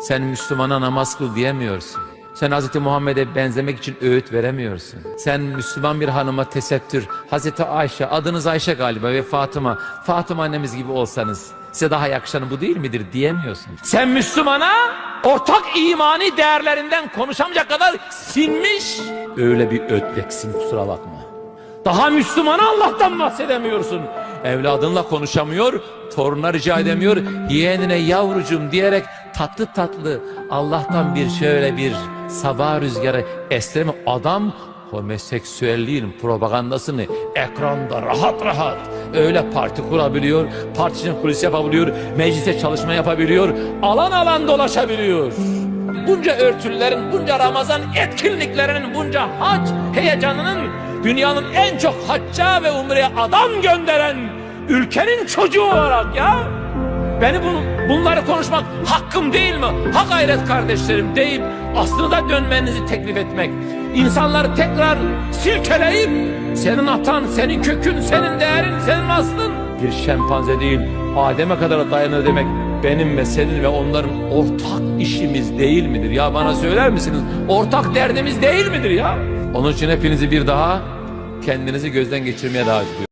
Sen Müslümana namaz kıl diyemiyorsun. Sen Hz. Muhammed'e benzemek için öğüt veremiyorsun. Sen Müslüman bir hanıma tesettür, Hz. Ayşe, adınız Ayşe galiba ve Fatıma, Fatıma annemiz gibi olsanız size daha yakışanı bu değil midir diyemiyorsun. Sen Müslümana ortak imani değerlerinden konuşamayacak kadar sinmiş öyle bir ödleksin kusura bakma. Daha Müslümana Allah'tan bahsedemiyorsun. Evladınla konuşamıyor, torununa rica edemiyor, yeğenine yavrucum diyerek tatlı tatlı Allah'tan bir şöyle bir sabah rüzgarı estirme adam homoseksüelliğin propagandasını ekranda rahat rahat öyle parti kurabiliyor, partisinin kulis yapabiliyor, mecliste çalışma yapabiliyor, alan alan dolaşabiliyor. Bunca örtülerin, bunca Ramazan etkinliklerinin, bunca hac heyecanının dünyanın en çok hacca ve umreye adam gönderen ülkenin çocuğu olarak ya. Beni bunu, bunları konuşmak hakkım değil mi? Ha gayret kardeşlerim deyip aslında dönmenizi teklif etmek. İnsanları tekrar silkeleyip senin atan, senin kökün, senin değerin, senin aslın bir şempanze değil Adem'e kadar dayanır demek benim ve senin ve onların ortak işimiz değil midir? Ya bana söyler misiniz? Ortak derdimiz değil midir ya? Onun için hepinizi bir daha kendinizi gözden geçirmeye davet ediyorum.